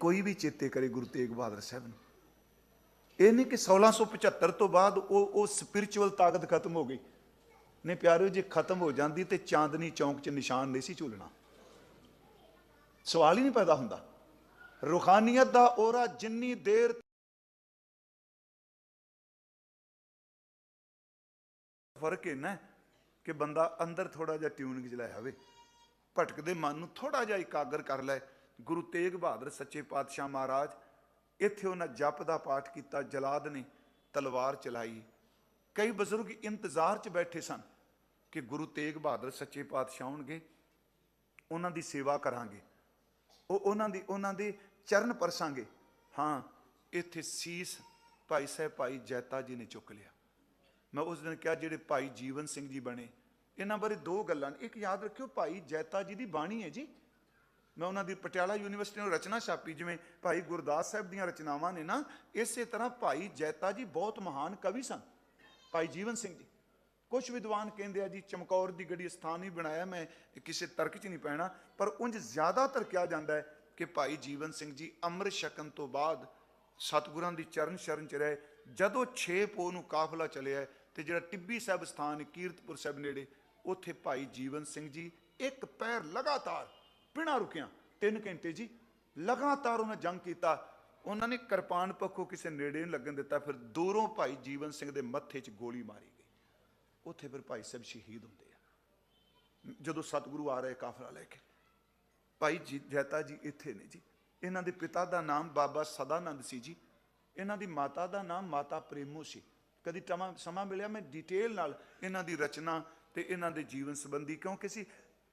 ਕੋਈ ਵੀ ਚੇਤੇ ਕਰੇ ਗੁਰੂ ਤੇਗ ਬਹਾਦਰ ਸਾਹਿਬ ਨੂੰ। ਇਹ ਨਹੀਂ ਕਿ 1675 ਤੋਂ ਬਾਅਦ ਉਹ ਉਹ ਸਪਿਰਚੁਅਲ ਤਾਕਤ ਖਤਮ ਹੋ ਗਈ। ਨੇ ਪਿਆਰਿਓ, ਜੇ ਖਤਮ ਹੋ ਜਾਂਦੀ ਤੇ ਚਾਂਦਨੀ ਚੌਂਕ 'ਚ ਨਿਸ਼ਾਨ ਨਹੀਂ ਸੀ ਝੂਲਣਾ। ਸਵਾਲ ਹੀ ਨਹੀਂ ਪੈਦਾ ਹੁੰਦਾ। ਰੂਹਾਨੀਅਤ ਦਾ ਔਰਾ ਜਿੰਨੀ ਦੇਰ ਫ਼ਰਕ ਇਹਨਾਂ ਹੈ ਕਿ ਬੰਦਾ ਅੰਦਰ ਥੋੜਾ ਜਿਹਾ ਟਿਊਨਿੰਗ ਚਲਾਇਆ ਹੋਵੇ। ਭਟਕਦੇ ਮਨ ਨੂੰ ਥੋੜਾ ਜਿਹਾ ਇਕਾਗਰ ਕਰ ਲੈ। ਗੁਰੂ ਤੇਗ ਬਹਾਦਰ ਸੱਚੇ ਪਾਤਸ਼ਾਹ ਮਹਾਰਾਜ, ਇੱਥੇ ਉਹਨਾਂ ਜਪ ਦਾ ਪਾਠ ਕੀਤਾ, ਜਲਾਦ ਨੇ ਤਲਵਾਰ ਚਲਾਈ। ਕਈ ਬਜ਼ੁਰਗ ਇੰਤਜ਼ਾਰ 'ਚ ਬੈਠੇ ਸਨ ਕਿ ਗੁਰੂ ਤੇਗ ਬਹਾਦਰ ਸੱਚੇ ਪਾਤਸ਼ਾਹ ਹੋਣਗੇ, ਉਹਨਾਂ ਦੀ ਸੇਵਾ ਕਰਾਂਗੇ। ਉਹ ਉਹਨਾਂ ਦੀ, ਉਹਨਾਂ ਦੇ ਚਰਨ ਪਰਸਾਂਗੇ। ਹਾਂ, ਇੱਥੇ ਸੀਸ ਭਾਈ ਸਾਹਿਬ, ਭਾਈ ਜੈਤਾ ਜੀ ਨੇ ਚੁੱਕ ਲਿਆ। ਮੈਂ ਉਸ ਦਿਨ ਕਿਹਾ, ਜਿਹੜੇ ਭਾਈ ਜੀਵਨ ਸਿੰਘ ਜੀ ਬਣੇ, ਇਹਨਾਂ ਬਾਰੇ ਦੋ ਗੱਲਾਂ ਨੇ। ਇੱਕ ਯਾਦ ਰੱਖਿਓ, ਭਾਈ ਜੈਤਾ ਜੀ ਦੀ ਬਾਣੀ ਹੈ ਜੀ। ਮੈਂ ਉਹਨਾਂ ਦੀ ਪਟਿਆਲਾ ਯੂਨੀਵਰਸਿਟੀ ਨੂੰ ਰਚਨਾ ਛਾਪੀ, ਜਿਵੇਂ ਭਾਈ ਗੁਰਦਾਸ ਸਾਹਿਬ ਦੀਆਂ ਰਚਨਾਵਾਂ ਨੇ ਨਾ, ਇਸੇ ਤਰ੍ਹਾਂ ਭਾਈ ਜੈਤਾ ਜੀ ਬਹੁਤ ਮਹਾਨ ਕਵੀ ਸਨ। ਭਾਈ ਜੀਵਨ ਸਿੰਘ ਜੀ ਕੁਝ ਵਿਦਵਾਨ ਕਹਿੰਦੇ ਆ ਜੀ, ਚਮਕੌਰ ਦੀ ਗੜੀ ਸਥਾਨ ਹੀ ਬਣਾਇਆ, ਮੈਂ ਕਿਸੇ ਤਰਕ 'ਚ ਨਹੀਂ ਪੈਣਾ, ਪਰ ਉਂਝ ਜ਼ਿਆਦਾਤਰ ਕਿਹਾ ਜਾਂਦਾ ਹੈ ਕਿ ਭਾਈ ਜੀਵਨ ਸਿੰਘ ਜੀ ਅੰਮ੍ਰਿਤ ਛਕਣ ਤੋਂ ਬਾਅਦ ਸਤਿਗੁਰਾਂ ਦੀ ਚਰਨ ਸ਼ਰਨ 'ਚ ਰਹੇ, ਜਦੋਂ 6 ਪੋ ਨੂੰ ਕਾਫਲਾ ਚਲਿਆ ਤੇ ਜਿਹੜਾ ਟਿੱਬੀ ਸਾਹਿਬ ਸਥਾਨ, ਕੀਰਤਪੁਰ ਸਾਹਿਬ ਨੇੜੇ, ਉੱਥੇ ਭਾਈ ਜੀਵਨ ਸਿੰਘ ਜੀ ਇੱਕ ਪੈਰ ਲਗਾਤਾਰ ਬਿਨਾਂ ਰੁਕਿਆ 3 ਘੰਟੇ ਜੀ ਲਗਾਤਾਰ ਉਹਨਾਂ ਜੰਗ ਕੀਤਾ। ਉਹਨਾਂ ਨੇ ਕਿਰਪਾਨ ਪੱਖੋਂ ਕਿਸੇ ਨੇੜੇ ਨਹੀਂ ਲੱਗਣ ਦਿੱਤਾ। ਫਿਰ ਦੂਰੋਂ ਭਾਈ ਜੀਵਨ ਸਿੰਘ ਦੇ ਮੱਥੇ 'ਚ ਗੋਲੀ ਮਾਰੀ ਗਈ। ਉੱਥੇ ਫਿਰ ਭਾਈ ਸਾਹਿਬ ਸ਼ਹੀਦ ਹੁੰਦੇ ਆ। ਜਦੋਂ ਸਤਿਗੁਰੂ ਆ ਰਹੇ ਕਾਫਲਾ ਲੈ ਕੇ। ਭਾਈ ਜੀ, ਜੈਤਾ ਜੀ ਇੱਥੇ ਨੇ ਜੀ। ਇਹਨਾਂ ਦੇ ਪਿਤਾ ਦਾ ਨਾਮ ਬਾਬਾ ਸਦਾਨੰਦ ਸੀ ਜੀ। ਇਹਨਾਂ ਦੀ ਮਾਤਾ ਦਾ ਨਾਮ ਮਾਤਾ ਪ੍ਰੇਮੋ ਸੀ। ਕਦੀ ਟਮਾ ਸਮਾਂ ਮਿਲਿਆ? ਮੈਂ ਡਿਟੇਲ ਨਾਲ ਇਹਨਾਂ ਦੀ ਰਚਨਾ ਤੇ ਇਹਨਾਂ ਦੇ ਜੀਵਨ ਸੰਬੰਧੀ ਕਿਉਂਕਿ ਸੀ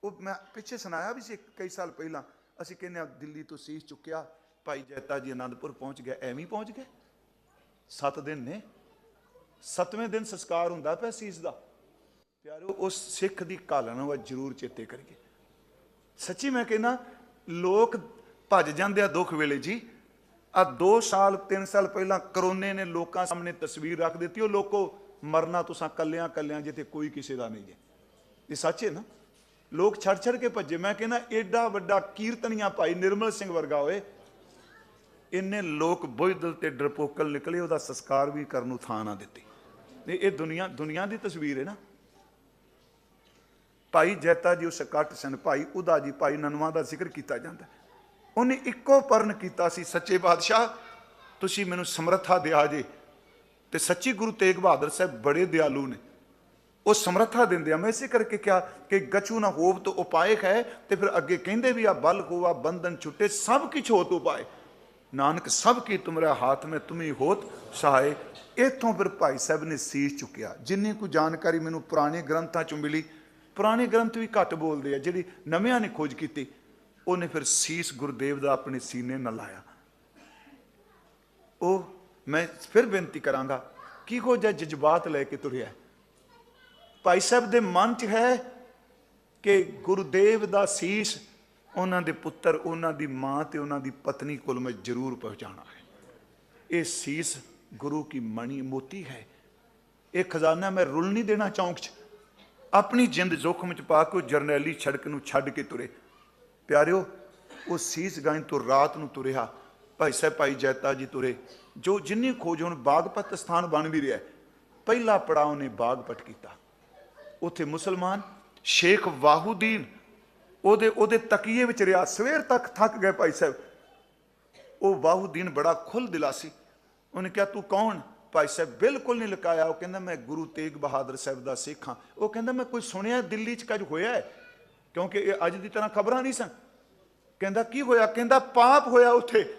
ਉਹ ਮੈਂ ਪਿੱਛੇ ਸੁਣਾਇਆ ਵੀ ਸੀ ਕਈ ਸਾਲ ਪਹਿਲਾਂ, ਅਸੀਂ ਕਹਿੰਦੇ ਆ ਦਿੱਲੀ ਤੋਂ ਸੀਸ ਚੁੱਕਿਆ, ਭਾਈ ਜੈਤਾ ਜੀ ਆਨੰਦਪੁਰ ਪਹੁੰਚ ਗਿਆ, ਐਵੇਂ ਪਹੁੰਚ ਗਏ ਸੱਤ ਦਿਨ ਨੇ, ਸੱਤਵੇਂ ਦਿਨ ਸੰਸਕਾਰ ਹੁੰਦਾ ਪਿਆ ਸੀਸ ਦਾ। ਪਿਆਰੋ ਉਸ ਸਿੱਖ ਦੀ ਕਾਲਨ ਉਹ ਜ਼ਰੂਰ ਚੇਤੇ ਕਰੀਏ। ਸੱਚੀ ਮੈਂ ਕਹਿੰਦਾ, ਲੋਕ ਭੱਜ ਜਾਂਦੇ ਆ ਦੁੱਖ ਵੇਲੇ ਜੀ। ਆ 2 ਸਾਲ 3 ਸਾਲ ਪਹਿਲਾਂ ਕਰੋਨੇ ਨੇ ਲੋਕਾਂ ਸਾਹਮਣੇ ਤਸਵੀਰ ਰੱਖ ਦਿੱਤੀ, ਉਹ ਲੋਕੋ ਮਰਨਾ ਤੁਸਾਂ ਕੱਲਿਆਂ ਕੱਲਿਆਂ ਜਿੱਥੇ ਕੋਈ ਕਿਸੇ ਦਾ ਨਹੀਂ ਜੇ ਇਹ ਸੱਚ ਹੈ ਨਾ? ਲੋਕ ਛੜ ਛੜ ਕੇ ਭੱਜੇ। ਮੈਂ ਕਹਿੰਦਾ, ਏਡਾ ਵੱਡਾ ਕੀਰਤਨੀਆ ਭਾਈ ਨਿਰਮਲ ਸਿੰਘ ਵਰਗਾ ਹੋਏ ਇੰਨੇ ਲੋਕ ਬੁਝਦਲ ਤੇ ਡਰਪੋਕਲ ਨਿਕਲੇ, ਉਹਦਾ ਸੰਸਕਾਰ ਵੀ ਕਰਨ ਨੂੰ ਥਾਂ ਨਾ ਦਿੱਤੀ। ਨਹੀਂ, ਇਹ ਦੁਨੀਆ ਦੁਨੀਆ ਦੀ ਤਸਵੀਰ ਹੈ ਨਾ। ਭਾਈ ਜੈਤਾ ਜੀ, ਉਸ ਇਕੱਠ ਸਨ ਭਾਈ, ਉਦਾ ਜੀ ਭਾਈ ਨਨਵਾ ਦਾ ਜ਼ਿਕਰ ਕੀਤਾ ਜਾਂਦਾ। ਉਹਨੇ ਇੱਕੋ ਪਰਨ ਕੀਤਾ ਸੀ, ਸੱਚੇ ਬਾਦਸ਼ਾਹ, ਤੁਸੀਂ ਮੈਨੂੰ ਸਮਰੱਥਾ ਦਿਆ ਜੇ। ਤੇ ਸੱਚੀ ਗੁਰੂ ਤੇਗ ਬਹਾਦਰ ਸਾਹਿਬ ਬੜੇ ਦਿਆਲੂ ਨੇ। ਉਹ ਸਮਰੱਥਾ ਦਿੰਦੇ ਆ। ਮੈਂ ਇਸੇ ਕਰਕੇ ਕਿਹਾ ਕਿ ਗਚੂ ਨਾ ਹੋਵ ਤੋ ਉਪਾਇਕ ਹੈ ਤੇ ਫਿਰ ਅੱਗੇ ਕਹਿੰਦੇ ਵੀ ਆ, ਬਲ ਹੋਵਾ ਬੰਧਨ ਛੁੱਟੇ, ਸਭ ਕਿਛ ਹੋਤ ਉਪਾਏ ਨਾਨਕ, ਸਭ ਕੀ ਤੁਮਰਾ ਹਾਥ ਮੇ ਤੁਮੀ ਹੋਤ ਸਹਾਏ। ਇਥੋਂ ਫਿਰ ਭਾਈ ਸਾਹਿਬ ਨੇ ਸੀਸ ਚੁੱਕਿਆ। ਜਿੰਨੀ ਕੁ ਜਾਣਕਾਰੀ ਮੈਨੂੰ ਪੁਰਾਣੇ ਗ੍ਰੰਥਾਂ ਚੋਂ ਮਿਲੀ, ਪੁਰਾਣੇ ਗ੍ਰੰਥ ਵੀ ਘੱਟ ਬੋਲਦੇ ਆ, ਜਿਹੜੀ ਨਵਿਆਂ ਨੇ ਖੋਜ ਕੀਤੀ, ਉਹਨੇ ਫਿਰ ਸੀਸ ਗੁਰਦੇਵ ਦਾ ਆਪਣੇ ਸੀਨੇ ਨਾਲ ਲਾਇਆ। ਉਹ, ਮੈਂ ਫਿਰ ਬੇਨਤੀ ਕਰਾਂਗਾ, ਕੀ ਕੋ ਜਜ਼ਬਾਤ ਲੈ ਕੇ ਤੁਰਿਆ? ਭਾਈ ਸਾਹਿਬ ਦੇ ਮਨ 'ਚ ਹੈ ਕਿ ਗੁਰਦੇਵ ਦਾ ਸੀਸ ਉਹਨਾਂ ਦੇ ਪੁੱਤਰ, ਉਹਨਾਂ ਦੀ ਮਾਂ ਤੇ ਉਹਨਾਂ ਦੀ ਪਤਨੀ ਕੋਲ ਮੈਂ ਜ਼ਰੂਰ ਪਹੁੰਚਾਣਾ ਹੈ। ਇਹ ਸੀਸ ਗੁਰੂ ਕੀ ਮਣੀ ਮੋਤੀ ਹੈ। ਇਹ ਖਜ਼ਾਨਾ ਮੈਂ ਰੁਲ ਨਹੀਂ ਦੇਣਾ ਚੌਂਕ 'ਚ। ਆਪਣੀ ਜਿੰਦ ਜ਼ੋਖਮ 'ਚ ਪਾ ਕੇ ਉਹ ਜਰਨੈਲੀ ਛੜਕ ਨੂੰ ਛੱਡ ਕੇ ਤੁਰੇ। ਪਿਆਰਿਓ, ਉਹ ਸੀਸ ਗਾਇਨ ਤੋਂ ਰਾਤ ਨੂੰ ਤੁਰਿਆ। ਭਾਈ ਸਾਹਿਬ, ਭਾਈ ਜੈਤਾ ਜੀ ਤੁਰੇ। ਜੋ ਜਿੰਨੀ ਖੋਜ ਹੁਣ ਬਾਗਪਤ ਸਥਾਨ ਬਣ ਵੀ ਰਿਹਾ ਪਹਿਲਾ ਪੜਾਅ ਉਹਨੇ ਬਾਗਪਟ ਕੀਤਾ। ਉੱਥੇ ਮੁਸਲਮਾਨ ਸ਼ੇਖ ਵਾਹੂਦੀਨ ਉਹਦੇ ਉਹਦੇ ਤਕੀਏ ਵਿੱਚ ਰਿਹਾ। ਸਵੇਰ ਤੱਕ ਥੱਕ ਗਏ ਭਾਈ ਸਾਹਿਬ। ਉਹ ਵਾਹੂਦੀਨ ਬੜਾ ਖੁੱਲ ਦਿਲਾ ਸੀ। ਉਹਨੇ ਕਿਹਾ, ਤੂੰ ਕੌਣ? ਭਾਈ ਸਾਹਿਬ ਬਿਲਕੁਲ ਨਹੀਂ ਲੁਕਾਇਆ। ਉਹ ਕਹਿੰਦਾ, ਮੈਂ ਗੁਰੂ ਤੇਗ ਬਹਾਦਰ ਸਾਹਿਬ ਦਾ ਸਿੱਖ ਹਾਂ। ਉਹ ਕਹਿੰਦਾ, ਮੈਂ ਕੋਈ ਸੁਣਿਆ ਦਿੱਲੀ 'ਚ ਕੁਝ ਹੋਇਆ ਹੈ? ਕਿਉਂਕਿ ਇਹ ਅੱਜ ਦੀ ਤਰ੍ਹਾਂ ਖਬਰਾਂ ਨਹੀਂ ਸਨ। ਕਹਿੰਦਾ, ਕੀ ਹੋਇਆ? ਕਹਿੰਦਾ, ਪਾਪ ਹੋਇਆ ਉੱਥੇ।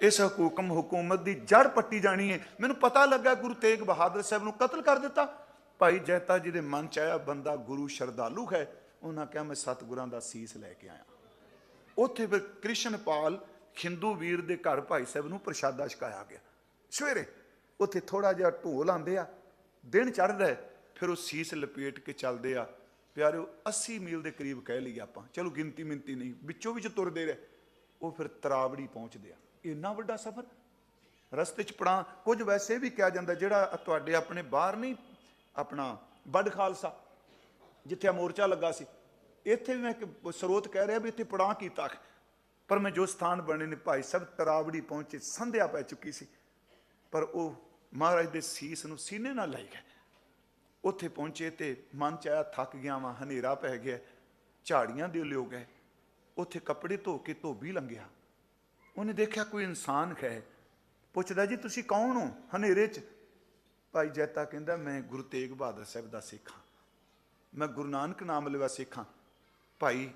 ਇਸ ਹਕੂਕਮ ਹਕੂਮਤ ਦੀ ਜੜ ਪੱਟੀ ਜਾਣੀ ਹੈ ਮੈਨੂੰ ਪਤਾ ਲੱਗਾ ਗੁਰੂ ਤੇਗ ਬਹਾਦਰ ਸਾਹਿਬ ਨੂੰ ਕਤਲ ਕਰ ਦਿੱਤਾ। ਭਾਈ ਜੈਤਾ ਜੀ ਦੇ ਮਨ ਚ ਆਇਆ ਬੰਦਾ ਗੁਰੂ ਸ਼ਰਧਾਲੂ ਹੈ ਉਹਨਾਂ ਕਿਹਾ ਮੈਂ ਸਤਿਗੁਰਾਂ ਦਾ ਸੀਸ ਲੈ ਕੇ ਆਇਆ। ਉੱਥੇ ਫਿਰ ਕ੍ਰਿਸ਼ਨਪਾਲ ਹਿੰਦੂ ਵੀਰ ਦੇ ਘਰ ਭਾਈ ਸਾਹਿਬ ਨੂੰ ਪ੍ਰਸ਼ਾਦਾ ਛਕਾਇਆ ਗਿਆ। ਸਵੇਰੇ ਉੱਥੇ ਥੋੜਾ ਜਿਹਾ ਢੋਲ ਆਂਦੇ ਆ ਦਿਨ ਚੜ੍ਹਦਾ ਹੈ, ਫਿਰ ਉਹ ਸੀਸ ਲਪੇਟ ਕੇ ਚੱਲਦੇ ਆ। ਪਿਆਰਿਓ 80 ਮੀਲ ਦੇ ਕਰੀਬ ਕਹਿ ਲਈਏ ਆਪਾਂ ਚਲੋ ਗਿਣਤੀ ਮਿੰਤੀ ਨਹੀਂ ਵਿੱਚੋਂ ਵਿੱਚ ਤੁਰਦੇ ਰਹੇ। ਉਹ ਫਿਰ ਤਰਾਵੜੀ ਪਹੁੰਚਦੇ ਆ। ਇੰਨਾ ਵੱਡਾ ਸਫ਼ਰ? ਰਸਤੇ 'ਚ ਪੜਾ ਕੁਝ ਵੈਸੇ ਵੀ ਕਿਹਾ ਜਾਂਦਾ ਜਿਹੜਾ ਤੁਹਾਡੇ ਆਪਣੇ ਬਾਹਰ ਨਹੀਂ ਆਪਣਾ ਵੱਡ ਖਾਲਸਾ, ਜਿੱਥੇ ਮੋਰਚਾ ਲੱਗਾ ਸੀ। ਇੱਥੇ ਵੀ ਮੈਂ ਇੱਕ ਸਰੋਤ ਕਹਿ ਰਿਹਾ ਵੀ ਇੱਥੇ ਪੜਾਅ ਕੀਤਾ ਪਰ ਮੈਂ ਜੋ ਸਥਾਨ ਬਣੇ ਨੇ ਭਾਈ ਸਾਹਿਬ, ਤਰਾਵੜੀ ਪਹੁੰਚੇ, ਸੰਧਿਆ ਪੈ ਚੁੱਕੀ ਸੀ। ਪਰ ਉਹ ਮਹਾਰਾਜ ਦੇ ਸੀਸ ਨੂੰ ਸੀਨੇ ਨਾਲ ਲਾਈ ਗਏ। ਉੱਥੇ ਪਹੁੰਚੇ ਤੇ ਮਨ ਚ ਆਇਆ, ਥੱਕ ਗਿਆ ਵਾਂ, ਹਨੇਰਾ ਪੈ ਗਿਆ, ਝਾੜੀਆਂ ਦੇ ਲਿਓ ਗਏ। ਉੱਥੇ ਕੱਪੜੇ ਧੋ ਕੇ ਧੋਬੀ ਲੰਘਿਆ। ਉਹਨੇ ਦੇਖਿਆ ਕੋਈ ਇਨਸਾਨ ਹੈ। ਪੁੱਛਦਾ ਜੀ, ਤੁਸੀਂ ਕੌਣ ਹੋ? ਹਨੇਰੇ 'ਚ ਭਾਈ ਜੈਤਾ ਕਹਿੰਦਾ, ਮੈਂ ਗੁਰੂ ਤੇਗ ਬਹਾਦਰ ਸਾਹਿਬ ਦਾ ਸਿੱਖ ਹਾਂ। ਮੈਂ ਗੁਰੂ ਨਾਨਕ ਨਾਮ ਲੈਵਾ ਸਿੱਖ ਹਾਂ। ਭਾਈ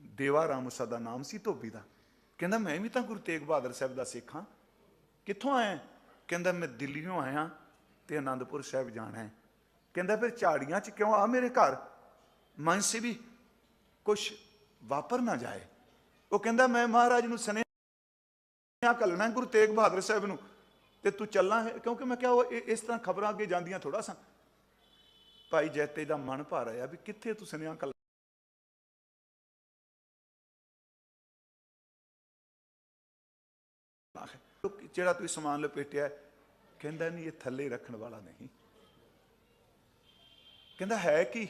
ਦੇਵਾ ਰਾਮ ਉਸਾ ਦਾ ਨਾਮ ਸੀ ਧੋਬੀ ਦਾ। ਕਹਿੰਦਾ, ਮੈਂ ਵੀ ਤਾਂ ਗੁਰੂ ਤੇਗ ਬਹਾਦਰ ਸਾਹਿਬ ਦਾ ਸਿੱਖ ਹਾਂ। ਕਿੱਥੋਂ ਆਇਆ ਕਹਿੰਦਾ, ਮੈਂ ਦਿੱਲੀੋਂ ਆਇਆ ਤੇ ਆਨੰਦਪੁਰ ਸਾਹਿਬ ਜਾਣਾ ਹੈ। ਕਹਿੰਦਾ, ਫਿਰ ਝਾੜੀਆਂ 'ਚ ਕਿਉਂ ਆ ਮੇਰੇ ਘਰ? ਮਨ ਸੀ ਵੀ ਕੁਛ ਵਾਪਰ ਨਾ ਜਾਏ। ਉਹ ਕਹਿੰਦਾ, ਮੈਂ ਮਹਾਰਾਜ ਨੂੰ ਸੁਨੇਹਾ ਕੱਲਣਾ ਗੁਰੂ ਤੇਗ ਬਹਾਦਰ ਸਾਹਿਬ ਨੂੰ। ਤੇ ਤੂੰ ਚੱਲਾਂ ਹੈ ਕਿਉਂਕਿ ਮੈਂ ਕਿਹਾ ਉਹ ਇਹ- ਇਸ ਤਰ੍ਹਾਂ ਖਬਰਾਂ ਅੱਗੇ ਜਾਂਦੀਆਂ ਥੋੜਾ ਸਾਂ। ਭਾਈ ਜੈਤੇ ਦਾ ਮਨ ਭਰ ਆਇਆ ਵੀ ਕਿੱਥੇ ਤੂੰ ਸੁਨੇਹਾ ਕੱਲ ਜਿਹੜਾ ਤੁਸੀਂ ਸਮਾਨ ਲਪੇਟਿਆ, ਕਹਿੰਦਾ ਨਹੀਂ ਇਹ ਥੱਲੇ ਰੱਖਣ ਵਾਲਾ ਨਹੀਂ। ਕਹਿੰਦਾ ਹੈ ਕੀ?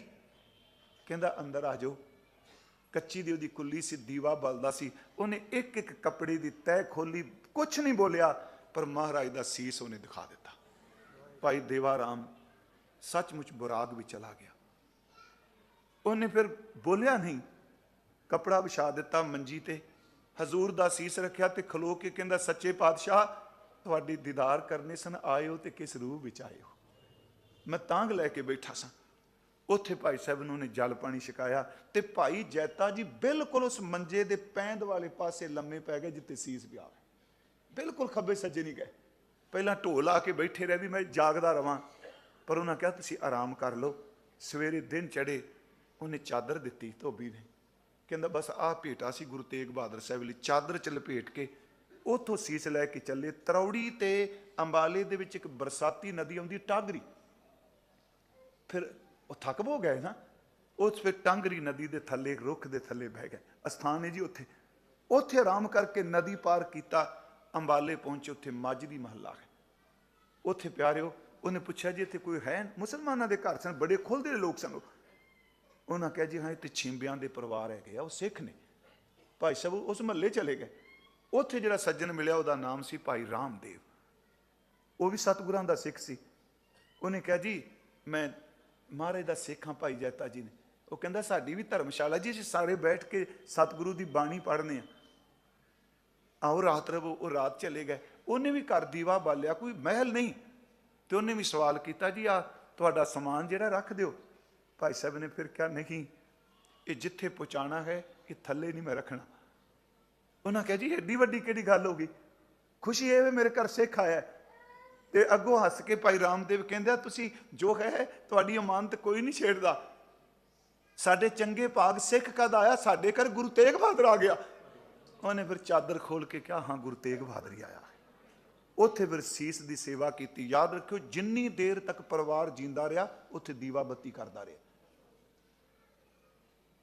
ਕਹਿੰਦਾ ਅੰਦਰ ਆ ਜਾਓ। ਕੱਚੀ ਦੀ ਉਹਦੀ ਕੁੱਲੀ ਸੀ, ਦੀਵਾ ਬਲਦਾ ਸੀ। ਉਹਨੇ ਇੱਕ ਇੱਕ ਕੱਪੜੇ ਦੀ ਤਹਿ ਖੋਲੀ ਕੁਝ ਨਹੀਂ ਬੋਲਿਆ। ਪਰ ਮਹਾਰਾਜ ਦਾ ਸੀਸ ਉਹਨੇ ਦਿਖਾ ਦਿੱਤਾ। ਭਾਈ ਦੇਵਾ ਰਾਮ ਸੱਚਮੁੱਚ ਬੁਰਾਗ ਵੀ ਚਲਾ ਗਿਆ। ਉਹਨੇ ਫਿਰ ਬੋਲਿਆ ਨਹੀਂ। ਕਪੜਾ ਵਿਛਾ ਦਿੱਤਾ ਮੰਜੀ ਤੇ। ਹਜ਼ੂਰ ਦਾ ਸੀਸ ਰੱਖਿਆ ਤੇ ਖਲੋ ਕੇ ਕਹਿੰਦਾ, ਸੱਚੇ ਪਾਤਸ਼ਾਹ, ਤੁਹਾਡੀ ਦੀਦਾਰ ਕਰਨੇ ਸਨ ਆਏ ਹੋ ਤੇ ਕਿਸ ਰੂਪ ਵਿੱਚ ਆਏ ਹੋ ਮੈਂ ਤਾਂਗ ਲੈ ਕੇ ਬੈਠਾ ਸਾਂ। ਉੱਥੇ ਭਾਈ ਸਾਹਿਬ ਨੂੰ ਨੇ ਜਲ ਪਾਣੀ ਛਕਾਇਆ ਤੇ ਭਾਈ ਜੈਤਾ ਜੀ ਬਿਲਕੁਲ ਉਸ ਮੰਜੇ ਦੇ ਪੈਂਦ ਵਾਲੇ ਪਾਸੇ ਲੰਮੇ ਪੈ ਗਏ ਜਿੱਥੇ ਸੀਸ ਪਿਆ ਹੋਵੇ ਬਿਲਕੁਲ ਖੱਬੇ ਸੱਜੇ ਨਹੀਂ ਗਏ। ਪਹਿਲਾਂ ਢੋਲ ਆ ਕੇ ਬੈਠੇ ਰਹੇ ਵੀ ਮੈਂ ਜਾਗਦਾ ਰਵਾਂ। ਪਰ ਉਹਨਾਂ ਕਿਹਾ, ਤੁਸੀਂ ਆਰਾਮ ਕਰ ਲਓ। ਸਵੇਰੇ ਦਿਨ ਚੜੇ ਉਹਨੇ ਚਾਦਰ ਦਿੱਤੀ ਧੋਬੀ ਨੇ। ਕਹਿੰਦਾ, ਬਸ ਆਹ ਭੇਟਾ ਸੀ ਗੁਰੂ ਤੇਗ ਬਹਾਦਰ ਸਾਹਿਬ ਲਈ। ਚਾਦਰ ਚ ਲਪੇਟ ਕੇ ਉਥੋਂ ਸੀਸ ਲੈ ਕੇ ਚੱਲੇ। ਤਰੌੜੀ ਤੇ ਅੰਬਾਲੇ ਦੇ ਵਿੱਚ ਇੱਕ ਬਰਸਾਤੀ ਨਦੀ ਆਉਂਦੀ, ਟਾਗਰੀ। ਫਿਰ ਉਹ ਥੱਕ ਹੋ ਗਏ ਨਾ? ਉਸ ਫਿਰ ਟਾਂਗਰੀ ਨਦੀ ਦੇ ਥੱਲੇ, ਰੁੱਖ ਦੇ ਥੱਲੇ ਬਹਿ ਗਏ। ਅਸਥਾਨ ਹੈ ਜੀ ਉੱਥੇ। ਉੱਥੇ ਆਰਾਮ ਕਰਕੇ ਨਦੀ ਪਾਰ ਕੀਤਾ। ਅੰਬਾਲੇ ਪਹੁੰਚੇ, ਉੱਥੇ ਮਾਜਦੀ ਮਹੱਲਾ ਹੈ। ਉੱਥੇ ਪਿਆਰਿਓ, ਉਹਨੇ ਪੁੱਛਿਆ, ਜੀ ਇੱਥੇ ਕੋਈ ਹੈ? ਮੁਸਲਮਾਨਾਂ ਦੇ ਘਰ ਸਨ, ਬੜੇ ਖੁੱਲਦੇ ਲੋਕ ਸਨ ਉਹਨਾਂ ਕਿਹਾ, ਜੀ ਹਾਂ, ਇੱਥੇ ਛਿੰਬਿਆਂ ਦੇ ਪਰਿਵਾਰ ਹੈਗੇ ਆ, ਉਹ ਸਿੱਖ ਨੇ। ਭਾਈ ਸਾਹਿਬ ਉਸ ਮਹੱਲੇ ਚਲੇ ਗਏ। ਉੱਥੇ ਜਿਹੜਾ ਸੱਜਣ ਮਿਲਿਆ, ਉਹਦਾ ਨਾਮ ਸੀ ਭਾਈ ਰਾਮਦੇਵ। ਉਹ ਵੀ ਸਤਿਗੁਰਾਂ ਦਾ ਸਿੱਖ ਸੀ। ਉਹਨੇ ਕਿਹਾ, ਜੀ, ਮੈਂ ਮਹਾਰਾਜ ਦਾ ਸਿੱਖ ਹਾਂ, ਭਾਈ ਜੈਤਾ ਜੀ ਨੇ। ਉਹ ਕਹਿੰਦਾ, ਸਾਡੀ ਵੀ ਧਰਮਸ਼ਾਲਾ ਜੀ, ਅਸੀਂ ਸਾਰੇ ਬੈਠ ਕੇ ਸਤਿਗੁਰੂ ਦੀ ਬਾਣੀ ਪੜ੍ਹਨੇ ਆ ਆਓ ਰਾਤ ਰਵੋ, ਉਹ ਰਾਤ ਚਲੇ ਗਏ। ਉਹਨੇ ਵੀ ਘਰ ਦੀਵਾ ਬਾਲਿਆ, ਕੋਈ ਮਹਿਲ ਨਹੀਂ। ਤੇ ਉਹਨੇ ਵੀ ਸਵਾਲ ਕੀਤਾ, ਜੀ ਆ ਤੁਹਾਡਾ ਸਮਾਨ ਜਿਹੜਾ ਰੱਖ ਦਿਓ। ਭਾਈ ਸਾਹਿਬ ਨੇ ਫਿਰ ਕਿਹਾ, ਨਹੀਂ, ਇਹ ਜਿੱਥੇ ਪਹੁੰਚਾਣਾ ਹੈ, ਇਹ ਥੱਲੇ ਨਹੀਂ ਮੈਂ ਰੱਖਣਾ। ਉਹਨਾਂ ਕਿਹਾ, ਜੀ, ਐਡੀ ਵੱਡੀ ਕਿਹੜੀ ਗੱਲ ਹੋ ਗਈ? ਖੁਸ਼ੀ ਇਹ ਵੇ ਮੇਰੇ ਘਰ ਸਿੱਖ ਆਇਆ। ਤੇ ਅੱਗੋਂ ਹੱਸ ਕੇ ਭਾਈ ਰਾਮਦੇਵ ਕਹਿੰਦੇ ਤੁਸੀਂ ਜੋ ਹੈ, ਤੁਹਾਡੀ ਅਮਾਨਤ ਕੋਈ ਨਹੀਂ ਛੇੜਦਾ। ਸਾਡੇ ਚੰਗੇ ਭਾਗ ਸਿੱਖ ਕਦ ਆਇਆ? ਸਾਡੇ ਘਰ ਗੁਰੂ ਤੇਗ ਬਹਾਦਰ ਆ ਗਿਆ। ਉਹਨੇ ਫਿਰ ਚਾਦਰ ਖੋਲ ਕੇ ਕਿਹਾ, ਹਾਂ, ਗੁਰੂ ਤੇਗ ਬਹਾਦਰ ਆਇਆ ਉੱਥੇ ਫਿਰ ਸੀਸ ਦੀ ਸੇਵਾ ਕੀਤੀ। ਯਾਦ ਰੱਖਿਓ, ਜਿੰਨੀ ਦੇਰ ਤੱਕ ਪਰਿਵਾਰ ਜਿੰਦਾ ਰਿਹਾ, ਉੱਥੇ ਦੀਵਾ ਬੱਤੀ ਕਰਦਾ ਰਿਹਾ।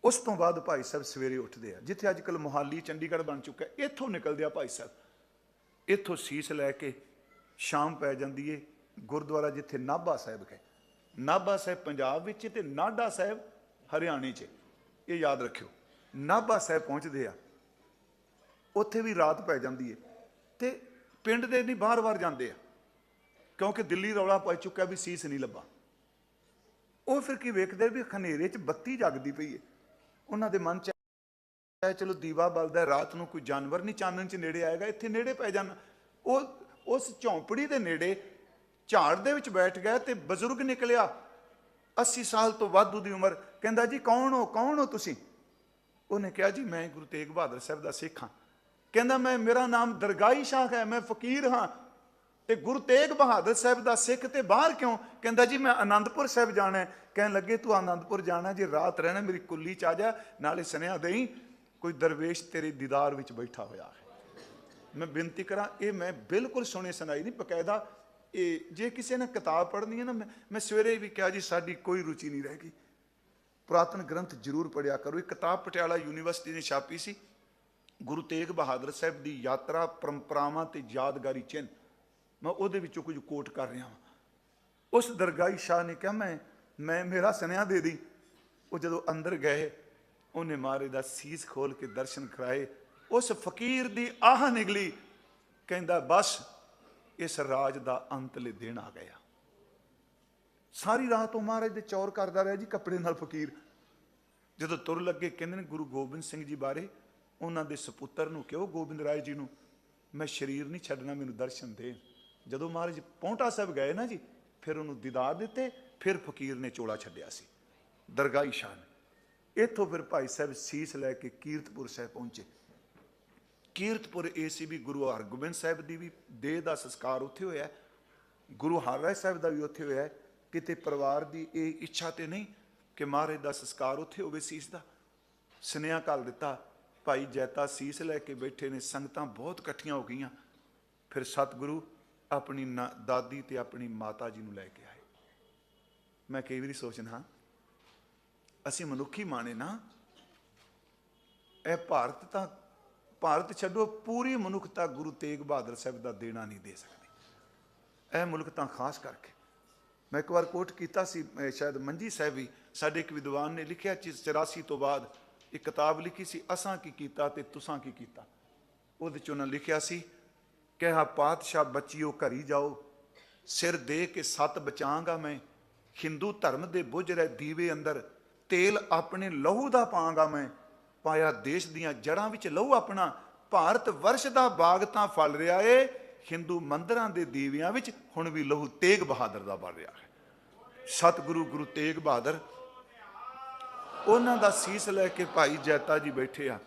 ਉਸ ਤੋਂ ਬਾਅਦ ਭਾਈ ਸਾਹਿਬ ਸਵੇਰੇ ਉੱਠਦੇ ਆ। ਜਿੱਥੇ ਅੱਜ ਕੱਲ ਮੁਹਾਲੀ, ਚੰਡੀਗੜ੍ਹ ਬਣ ਚੁੱਕਾ ਇੱਥੋਂ ਨਿਕਲਦੇ ਆ ਭਾਈ ਸਾਹਿਬ। ਇੱਥੋਂ ਸੀਸ ਲੈ ਕੇ ਸ਼ਾਮ ਪੈ ਜਾਂਦੀ ਏ, ਗੁਰਦੁਆਰਾ ਜਿੱਥੇ ਨਾਭਾ ਸਾਹਿਬ ਹੈ ਨਾਭਾ ਸਾਹਿਬ ਪੰਜਾਬ ਵਿੱਚ ਤੇ ਨਾਢਾ ਸਾਹਿਬ ਹਰਿਆਣੇ 'ਚ ਇਹ ਯਾਦ ਰੱਖਿਓ, ਨਾਭਾ ਸਾਹਿਬ ਪਹੁੰਚਦੇ ਆ। ਉੱਥੇ ਵੀ ਰਾਤ ਪੈ ਜਾਂਦੀ ਹੈ ਤੇ ਪਿੰਡ ਦੇ ਨਹੀਂ ਬਾਹਰ-ਬਾਹਰ ਜਾਂਦੇ ਆ। ਕਿਉਂਕਿ ਦਿੱਲੀ ਰੌਲਾ ਪੈ ਚੁੱਕਾ ਵੀ ਸੀਸ ਨਹੀਂ ਲੱਭਾ। ਉਹ ਫਿਰ ਕੀ ਵੇਖਦੇ ਵੀ ਖਨੇਰੇ 'ਚ ਬੱਤੀ ਜਗਦੀ ਪਈ ਹੈ ਉਹਨਾਂ ਦੇ ਮਨ 'ਚ ਚਲੋ ਦੀਵਾ ਬਲਦਾ ਰਾਤ ਨੂੰ ਕੋਈ ਜਾਨਵਰ ਨਹੀਂ ਚਾਨਣ 'ਚ ਨੇੜੇ ਆਏਗਾ, ਇੱਥੇ ਨੇੜੇ ਪੈ ਜਾਣਾ। ਉਹ, ਉਸ ਝੌਂਪੜੀ ਦੇ ਨੇੜੇ ਝਾੜ ਦੇ ਵਿੱਚ ਬੈਠ ਗਿਆ ਤੇ ਬਜ਼ੁਰਗ ਨਿਕਲਿਆ। 80 ਸਾਲ ਤੋਂ ਵੱਧ ਦੀ ਉਮਰ। ਕਹਿੰਦਾ, ਜੀ, ਕੌਣ ਹੋ? ਕੌਣ ਹੋ ਤੁਸੀਂ? ਉਹਨੇ ਕਿਹਾ, ਜੀ, ਮੈਂ ਗੁਰੂ ਤੇਗ ਬਹਾਦਰ ਸਾਹਿਬ ਦਾ ਸਿੱਖ ਹਾਂ। ਕਹਿੰਦਾ ਮੈਂ, ਮੇਰਾ ਨਾਮ ਦਰਗਾਹੀ ਸ਼ਾਹ ਹੈ, ਮੈਂ ਫਕੀਰ ਹਾਂ। ਤੇ ਗੁਰੂ ਤੇਗ ਬਹਾਦਰ ਸਾਹਿਬ ਦਾ ਸਿੱਖ ਤੇ ਬਾਹਰ ਕਿਉਂ? ਕਹਿੰਦਾ ਜੀ, ਮੈਂ ਆਨੰਦਪੁਰ ਸਾਹਿਬ ਜਾਣਾ ਹੈ। ਕਹਿਣ ਲੱਗੇ, ਤੂੰ ਆਨੰਦਪੁਰ ਜਾਣਾ, ਜੇ ਰਾਤ ਰਹਿਣਾ, ਮੇਰੀ ਕੁੱਲੀ ਚ ਆ ਜਾ, ਨਾਲੇ ਸੁਨੇਹਾ ਦੇਈ, ਕੋਈ ਦਰਵੇਸ਼ ਤੇਰੇ ਦੀਦਾਰ ਵਿੱਚ ਬੈਠਾ ਹੋਇਆ ਹੈ। ਮੈਂ ਬੇਨਤੀ ਕਰਾਂ, ਇਹ ਮੈਂ ਬਿਲਕੁਲ ਸੁਣੇ ਸੁਣਾਈ ਨਹੀਂ, ਬਕਾਇਦਾ ਇਹ ਜੇ ਕਿਸੇ ਨੇ ਕਿਤਾਬ ਪੜ੍ਹਨੀ ਹੈ ਨਾ, ਮੈਂ ਮੈਂ ਸਵੇਰੇ ਵੀ ਕਿਹਾ ਜੀ, ਸਾਡੀ ਕੋਈ ਰੁਚੀ ਨਹੀਂ ਰਹਿ ਗਈ। ਪੁਰਾਤਨ ਗ੍ਰੰਥ ਜ਼ਰੂਰ ਪੜਿਆ ਕਰੋ। ਇਹ ਕਿਤਾਬ ਪਟਿਆਲਾ ਯੂਨੀਵਰਸਿਟੀ ਨੇ ਛਾਪੀ ਸੀ। ਗੁਰੂ ਤੇਗ ਬਹਾਦਰ ਸਾਹਿਬ ਦੀ ਯਾਤਰਾ ਪਰੰਪਰਾਵਾਂ ਤੇ ਯਾਦਗਾਰੀ ਚਿੰਨ੍ਹ। ਮੈਂ ਉਹਦੇ ਵਿੱਚੋਂ ਕੁਝ ਕੋਟ ਕਰ ਰਿਹਾ ਹਾਂ ਉਸ ਦਰਗਾਹੀ ਸ਼ਾਹ ਨੇ ਕਿਹਾ, ਮੈਂ ਮੈਂ, ਮੇਰਾ ਸੁਨੇਹਾ ਦੇ ਦੀ ਉਹ ਜਦੋਂ ਅੰਦਰ ਗਏ, ਉਹਨੇ ਮਾਰੇ ਦਾ ਸੀਸ ਖੋਲ ਕੇ ਦਰਸ਼ਨ ਕਰਾਏ। ਉਸ ਫਕੀਰ ਦੀ ਆਹ ਨਿਕਲੀ ਕਹਿੰਦਾ, ਬਸ, ਇਸ ਰਾਜ ਦਾ ਅੰਤਲੇ ਦੇਣ ਆ ਗਿਆ। ਸਾਰੀ ਰਾਤ ਉਹ ਮਹਾਰਾਜ ਦੇ ਚੌਰ ਕਰਦਾ ਰਿਹਾ ਜੀ ਕੱਪੜੇ ਨਾਲ ਫਕੀਰ। ਜਦੋਂ ਤੁਰ ਲੱਗੇ, ਕਹਿੰਦੇ ਨੇ ਗੁਰੂ ਗੋਬਿੰਦ ਸਿੰਘ ਜੀ ਬਾਰੇ ਉਹਨਾਂ ਦੇ ਸੁਪੁੱਤਰ ਨੂੰ ਕਿਉਂ ਗੋਬਿੰਦ ਰਾਏ ਜੀ ਨੂੰ ਮੈਂ ਸਰੀਰ ਨਹੀਂ ਛੱਡਣਾ, ਮੈਨੂੰ ਦਰਸ਼ਨ ਦੇ। ਜਦੋਂ ਮਹਾਰਾਜ ਪੌਂਟਾ ਸਾਹਿਬ ਗਏ ਨਾ ਜੀ, ਫਿਰ ਉਹਨੂੰ ਦੀਦਾਰ ਦਿੱਤੇ, ਫਿਰ ਫਕੀਰ ਨੇ ਚੋਲਾ ਛੱਡਿਆ ਸੀ। ਦਰਗਾਹ ਸ਼ਾਨ ਇੱਥੋਂ ਫਿਰ ਭਾਈ ਸਾਹਿਬ ਸੀਸ ਲੈ ਕੇ ਕੀਰਤਪੁਰ ਸਾਹਿਬ ਪਹੁੰਚੇ। ਕੀਰਤਪੁਰ ਇਹ ਸੀ ਵੀ ਗੁਰੂ ਹਰਗੋਬਿੰਦ ਸਾਹਿਬ ਦੀ ਵੀ ਦੇਹ ਦਾ ਸੰਸਕਾਰ ਉੱਥੇ ਹੋਇਆ। ਹੈ। ਗੁਰੂ ਹਰਰਾਏ ਸਾਹਿਬ ਦਾ ਵੀ ਉੱਥੇ ਹੋਇਆ। ਕਿਤੇ ਪਰਿਵਾਰ ਦੀ ਇਹ ਇੱਛਾ ਤੇ ਨਹੀਂ ਕਿ ਮਹਾਰਾਜ ਦਾ ਸੰਸਕਾਰ ਉੱਥੇ ਹੋਵੇ ਸੀਸ ਦਾ। ਸੁਨੇਹਾ ਕਰ ਦਿੱਤਾ। ਭਾਈ ਜੈਤਾ ਸੀਸ ਲੈ ਕੇ ਬੈਠੇ ਨੇ, ਸੰਗਤਾਂ ਬਹੁਤ ਇਕੱਠੀਆਂ ਹੋ ਗਈਆਂ। ਫਿਰ ਸਤਿਗੁਰੂ ਆਪਣੀ ਨਾ- ਦਾਦੀ ਤੇ ਆਪਣੀ ਮਾਤਾ ਜੀ ਨੂੰ ਲੈ ਕੇ ਆਏ। ਮੈਂ ਕਈ ਵਾਰੀ ਸੋਚਦਾ ਹਾਂ, ਅਸੀਂ ਮਨੁੱਖੀ ਮਾਣੇ ਨਾ, ਇਹ ਭਾਰਤ ਤਾਂ, ਭਾਰਤ ਛੱਡੋ, ਪੂਰੀ ਮਨੁੱਖਤਾ ਗੁਰੂ ਤੇਗ ਬਹਾਦਰ ਸਾਹਿਬ ਦਾ ਦੇਣਾ ਨਹੀਂ ਦੇ ਸਕਦੀ। ਇਹ ਮੁਲਕ ਤਾਂ ਖਾਸ ਕਰਕੇ। ਮੈਂ ਇੱਕ ਵਾਰ ਕੋਟ ਕੀਤਾ ਸੀ ਸ਼ਾਇਦ ਮੰਜੀ ਸਾਹਿਬ ਵੀ ਸਾਡੇ ਇੱਕ ਵਿਦਵਾਨ ਨੇ ਲਿਖਿਆ ਚੀ 84 ਤੋਂ ਬਾਅਦ ਇੱਕ ਕਿਤਾਬ ਲਿਖੀ ਸੀ, ਅਸਾਂ ਕੀ ਕੀਤਾ ਤੇ ਤੁਸਾਂ ਕੀ ਕੀਤਾ? ਉਹਦੇ ਚ ਉਹਨਾਂ ਲਿਖਿਆ ਸੀ, ਕਿਹਾ, ਪਾਤਸ਼ਾਹ ਬੱਚਿਓ, ਘਰੀ ਜਾਓ। ਸਿਰ ਦੇ ਕੇ ਸੱਤ ਬਚਾਂਗਾ ਮੈਂ। ਹਿੰਦੂ ਧਰਮ ਦੇ ਬੁੱਝ ਰਹੇ ਦੀਵੇ ਅੰਦਰ। ਤੇਲ ਆਪਣੇ ਲਹੂ ਦਾ ਪਾਂਗਾ ਮੈਂ। ਪਾਇਆ ਦੇਸ਼ ਦੀਆਂ ਜੜਾਂ ਵਿੱਚ ਲਹੂ ਆਪਣਾ। ਭਾਰਤ ਵਰਸ਼ ਦਾ ਬਾਗ ਤਾਂ ਫਲ ਰਿਹਾ ਏ। ਹਿੰਦੂ ਮੰਦਰਾਂ ਦੇ ਦੀਵਿਆਂ ਵਿੱਚ ਹੁਣ ਵੀ ਲਹੂ ਤੇਗ ਬਹਾਦਰ ਦਾ ਬਣ ਰਿਹਾ ਹੈ। ਸਤਿਗੁਰੂ ਗੁਰੂ ਤੇਗ ਬਹਾਦਰ ਉਹਨਾਂ ਦਾ ਸੀਸ ਲੈ ਕੇ ਭਾਈ ਜੈਤਾ ਜੀ ਬੈਠੇ ਆ।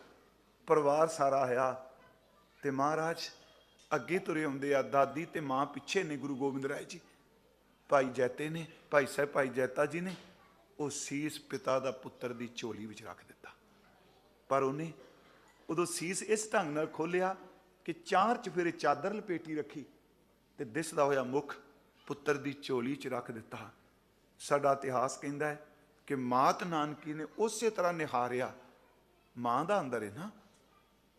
ਪਰਿਵਾਰ ਸਾਰਾ ਆਇਆ ਤੇ ਮਹਾਰਾਜ ਅੱਗੇ ਤੁਰੇ ਹੁੰਦੇ ਆ, ਦਾਦੀ ਤੇ ਮਾਂ ਪਿੱਛੇ ਨੇ ਗੁਰੂ ਗੋਬਿੰਦ ਰਾਏ ਜੀ। ਭਾਈ ਜੈਤੇ ਨੇ, ਭਾਈ ਸਾਹਿਬ, ਭਾਈ ਜੈਤਾ ਜੀ ਨੇ ਉਹ ਸੀਸ ਪਿਤਾ ਦਾ ਪੁੱਤਰ ਦੀ ਝੋਲੀ ਵਿੱਚ ਰੱਖ ਦਿੱਤਾ। ਪਰ ਉਹਨੇ ਉਦੋਂ ਸੀਸ ਇਸ ਢੰਗ ਨਾਲ ਖੋਲਿਆ ਕਿ ਚਾਰ ਚਫੇਰੇ ਚਾਦਰ ਲਪੇਟੀ ਰੱਖੀ ਤੇ ਦਿਸਦਾ ਹੋਇਆ ਮੁਖ ਪੁੱਤਰ ਦੀ ਝੋਲੀ 'ਚ ਰੱਖ ਦਿੱਤਾ। ਸਾਡਾ ਇਤਿਹਾਸ ਕਹਿੰਦਾ ਹੈ ਕਿ ਮਾਤ ਨਾਨਕੀ ਨੇ ਉਸੇ ਤਰ੍ਹਾਂ ਨਿਹਾਰਿਆ। ਮਾਂ ਦਾ ਅੰਦਰ ਹੈ ਨਾ।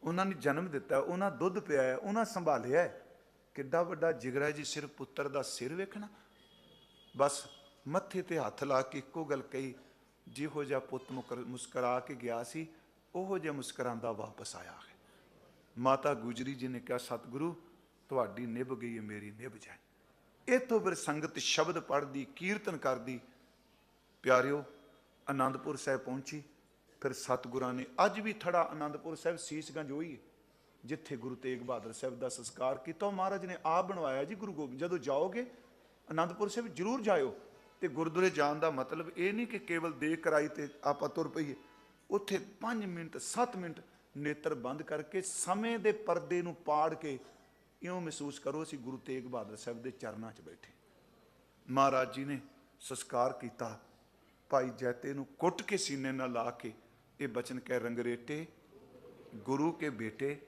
ਉਹਨਾਂ ਨੇ ਜਨਮ ਦਿੱਤਾ, ਉਹਨਾਂ ਦੁੱਧ ਪਿਆਇਆ ਉਹਨਾਂ ਸੰਭਾਲਿਆ ਕਿੱਡਾ ਵੱਡਾ ਜਿਗਰਾ ਜੀ, ਸਿਰ ਪੁੱਤਰ ਦਾ ਸਿਰ ਵੇਖਣਾ। ਬਸ ਮੱਥੇ ਤੇ ਹੱਥ ਲਾ ਕੇ ਇੱਕੋ ਗੱਲ ਕਹੀ, ਜਿਹੋ ਜਿਹਾ ਪੁੱਤ ਮੁਕਰ- ਮੁਸਕਰਾ ਕੇ ਗਿਆ ਸੀ, ਉਹੋ ਜਿਹਾ ਮੁਸਕਰਾਂਦਾ ਵਾਪਸ ਆਇਆ ਹੈ। ਮਾਤਾ ਗੁਜਰੀ ਜੀ ਨੇ ਕਿਹਾ, ਸਤਿਗੁਰੂ, ਤੁਹਾਡੀ ਨਿਭ ਗਈ ਹੈ ਮੇਰੀ ਨਿਭ ਜਾਏ। ਇੱਥੋਂ ਫਿਰ ਸੰਗਤ ਸ਼ਬਦ ਪੜ੍ਹਦੀ, ਕੀਰਤਨ ਕਰਦੀ। ਪਿਆਰਿਓ ਆਨੰਦਪੁਰ ਸਾਹਿਬ ਪਹੁੰਚੀ, ਫਿਰ ਸਤਿਗੁਰਾਂ ਨੇ ਅੱਜ ਵੀ ਥੜਾ ਆਨੰਦਪੁਰ ਸਾਹਿਬ ਸੀਸਗੰਜ ਹੋਈ ਹੈ ਜਿੱਥੇ ਗੁਰੂ ਤੇਗ ਬਹਾਦਰ ਸਾਹਿਬ ਦਾ ਸੰਸਕਾਰ ਕੀਤਾ। ਉਹ ਮਹਾਰਾਜ ਨੇ ਆਪ ਬਣਵਾਇਆ ਜੀ ਗੁਰੂ ਗੋਬਿੰਦ, ਜਦੋਂ ਜਾਓਗੇ ਆਨੰਦਪੁਰ ਸਾਹਿਬ ਜਰੂਰ ਜਾਇਓ। ਤੇ ਗੁਰਦੁਆਰੇ ਜਾਣ ਦਾ ਮਤਲਬ ਇਹ ਨਹੀਂ ਕਿ ਕੇਵਲ ਦੇਖ ਕਰਾਈ ਤੇ ਆਪਾਂ ਤੁਰ ਪਈਏ। ਉੱਥੇ 5 ਮਿੰਟ 7 ਮਿੰਟ ਨੇਤਰ ਬੰਦ ਕਰਕੇ ਸਮੇਂ ਦੇ ਪਰਦੇ ਨੂੰ ਪਾੜ ਕੇ ਇਉਂ ਮਹਿਸੂਸ ਕਰੋ ਅਸੀਂ ਗੁਰੂ ਤੇਗ ਬਹਾਦਰ ਸਾਹਿਬ ਦੇ ਚਰਨਾਂ 'ਚ ਬੈਠੇ। ਮਹਾਰਾਜ ਜੀ ਨੇ ਸੰਸਕਾਰ ਕੀਤਾ। ਭਾਈ ਜੈਤੇ ਨੂੰ ਕੁੱਟ ਕੇ ਸੀਨੇ ਨਾਲ ਲਾ ਕੇ ਇਹ ਬਚਨ ਕਹਿ ਰੰਗਰੇਟੇ, ਗੁਰੂ ਕੇ ਬੇਟੇ,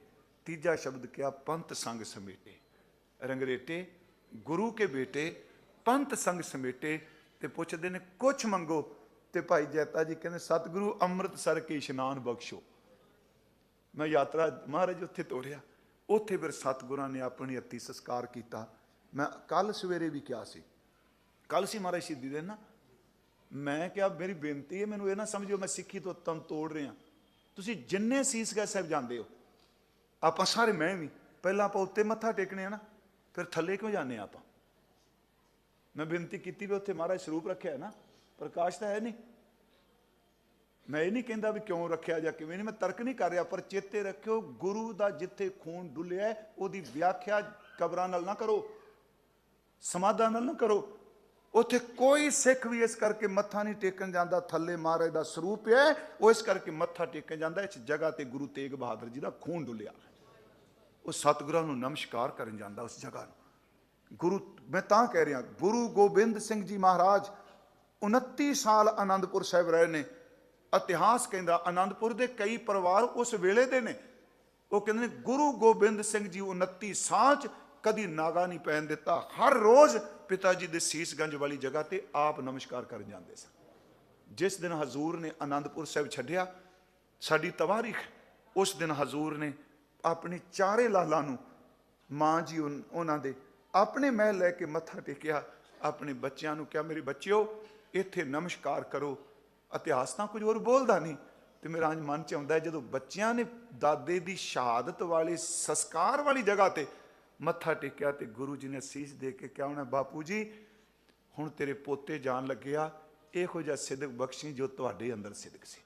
ਤੀਜਾ ਸ਼ਬਦ ਕਿਹਾ ਪੰਥ ਸੰਗ ਸਮੇਟੇ। ਰੰਗਰੇਟੇ, ਗੁਰੂ ਕੇ ਬੇਟੇ, ਪੰਥ ਸੰਗ ਸਮੇਟੇ ਤੇ ਪੁੱਛਦੇ ਨੇ, ਕੁਛ ਮੰਗੋ? ਤੇ ਭਾਈ ਜੈਤਾ ਜੀ ਕਹਿੰਦੇ, ਸਤਿਗੁਰੂ ਅੰਮ੍ਰਿਤਸਰ ਕੇ ਇਸ਼ਨਾਨ ਬਖਸ਼ੋ। ਮੈਂ ਯਾਤਰਾ, ਮਹਾਰਾਜ ਉੱਥੇ ਤੋਰਿਆ ਉੱਥੇ ਫਿਰ ਸਤਿਗੁਰਾਂ ਨੇ ਆਪਣੀ ਹੱਤੀ ਸੰਸਕਾਰ ਕੀਤਾ। ਮੈਂ ਕੱਲ ਸਵੇਰੇ ਵੀ ਕਿਹਾ ਸੀ। ਕੱਲ ਸੀ ਮਹਾਰਾਜ ਸ਼ਹੀਦੀ ਦੇ ਨਾ ਮੈਂ ਕਿਹਾ, ਮੇਰੀ ਬੇਨਤੀ ਹੈ, ਮੈਨੂੰ ਇਹ ਨਾ ਸਮਝਿਓ, ਮੈਂ ਸਿੱਖੀ ਤੋਂ ਤਨ ਤੋੜ ਰਿਹਾ। ਤੁਸੀਂ ਜਿੰਨੇ ਸੀਸਗੰਜ ਸਾਹਿਬ ਜਾਂਦੇ ਹੋ, ਆਪਾਂ ਸਾਰੇ ਮੈਂ ਵੀ, ਪਹਿਲਾਂ ਆਪਾਂ ਉੱਤੇ ਮੱਥਾ ਟੇਕਣੇ ਆ ਨਾ, ਫਿਰ ਥੱਲੇ ਕਿਉਂ ਜਾਂਦੇ ਆ ਆਪਾਂ? ਮੈਂ ਬੇਨਤੀ ਕੀਤੀ ਵੀ ਉੱਥੇ ਮਹਾਰਾਜ ਸਰੂਪ ਰੱਖਿਆ ਹੈ ਨਾ, ਪ੍ਰਕਾਸ਼ ਤਾਂ ਹੈ ਨਹੀਂ। ਮੈਂ ਇਹ ਨਹੀਂ ਕਹਿੰਦਾ ਵੀ ਕਿਉਂ ਰੱਖਿਆ ਜਾਂ ਕਿਵੇਂ ਨਹੀਂ, ਮੈਂ ਤਰਕ ਨਹੀਂ ਕਰ ਰਿਹਾ, ਪਰ ਚੇਤੇ ਰੱਖਿਓ, ਗੁਰੂ ਦਾ ਜਿੱਥੇ ਖੂਨ ਡੁੱਲਿਆ ਉਹਦੀ ਵਿਆਖਿਆ ਕਬਰਾਂ ਨਾਲ ਨਾ ਕਰੋ, ਸਮਾਧਾਂ ਨਾਲ ਨਾ ਕਰੋ। ਉੱਥੇ ਕੋਈ ਸਿੱਖ ਵੀ ਇਸ ਕਰਕੇ ਮੱਥਾ ਨਹੀਂ ਟੇਕਣ ਜਾਂਦਾ, ਥੱਲੇ ਮਹਾਰਾਜ ਦਾ ਸਰੂਪ ਹੈ, ਉਹ ਇਸ ਕਰਕੇ ਮੱਥਾ ਟੇਕਣ ਜਾਂਦਾ, ਇਸ ਜਗ੍ਹਾ ਤੇ ਗੁਰੂ ਤੇਗ ਬਹਾਦਰ ਜੀ ਦਾ ਖੂਨ ਡੁੱਲਿਆ। ਉਹ ਸਤਿਗੁਰਾਂ ਨੂੰ ਨਮਸਕਾਰ ਕਰਨ ਜਾਂਦਾ ਉਸ ਜਗ੍ਹਾ ਨੂੰ। ਗੁਰੂ, ਮੈਂ ਤਾਂ ਕਹਿ ਰਿਹਾ, ਗੁਰੂ ਗੋਬਿੰਦ ਸਿੰਘ ਜੀ ਮਹਾਰਾਜ 29 ਸਾਲ ਆਨੰਦਪੁਰ ਸਾਹਿਬ ਰਹੇ ਨੇ। ਇਤਿਹਾਸ ਕਹਿੰਦਾ ਆਨੰਦਪੁਰ ਦੇ ਕਈ ਪਰਿਵਾਰ ਉਸ ਵੇਲੇ ਦੇ ਨੇ। ਉਹ ਕਹਿੰਦੇ ਨੇ, ਗੁਰੂ ਗੋਬਿੰਦ ਸਿੰਘ ਜੀ 29 ਸਾਲ ਚ ਕਦੀ ਨਾਗਾ ਨਹੀਂ ਪੈਣ ਦਿੱਤਾ। ਹਰ ਰੋਜ਼ ਪਿਤਾ ਜੀ ਦੇ ਸੀਸਗੰਜ ਵਾਲੀ ਜਗ੍ਹਾ ਤੇ ਆਪ ਨਮਸਕਾਰ ਕਰਨ ਜਾਂਦੇ ਸਨ। ਜਿਸ ਦਿਨ ਹਜ਼ੂਰ ਨੇ ਆਨੰਦਪੁਰ ਸਾਹਿਬ ਛੱਡਿਆ, ਸਾਡੀ ਤਵਾਰੀਖ, ਉਸ ਦਿਨ ਹਜ਼ੂਰ ਨੇ ਆਪਣੇ ਚਾਰੇ ਲਾਲਾਂ ਨੂੰ ਮਾਂ ਜੀ ਉਹਨਾਂ ਦੇ ਆਪਣੇ ਮਹਿਲ ਲੈ ਕੇ ਮੱਥਾ ਟੇਕਿਆ, ਆਪਣੇ ਬੱਚਿਆਂ ਨੂੰ ਕਿਹਾ, ਮੇਰੇ ਬੱਚਿਓ, ਇੱਥੇ ਨਮਸਕਾਰ ਕਰੋ। ਇਤਿਹਾਸ ਤਾਂ ਕੁਝ ਹੋਰ ਬੋਲਦਾ ਨਹੀਂ। ਤੇ ਮੇਰਾ ਅੱਜ ਮਨ ਚ ਆਉਂਦਾ ਜਦੋਂ ਬੱਚਿਆਂ ਨੇ ਦਾਦੇ ਦੀ ਸ਼ਹਾਦਤ ਵਾਲੇ ਸੰਸਕਾਰ ਵਾਲੀ ਜਗ੍ਹਾ ਤੇ ਮੱਥਾ ਟੇਕਿਆ ਤੇ ਗੁਰੂ ਜੀ ਨੇ ਅਸੀਸ ਦੇ ਕੇ ਕਿਹਾ ਉਹਨੇ, ਬਾਪੂ ਜੀ, ਹੁਣ ਤੇਰੇ ਪੋਤੇ ਜਾਣ ਲੱਗਿਆ ਇਹੋ ਜਿਹਾ ਸਿਦਕ ਬਖਸ਼ੀ ਜੋ ਤੁਹਾਡੇ ਅੰਦਰ ਸਿਦਕ ਸੀ।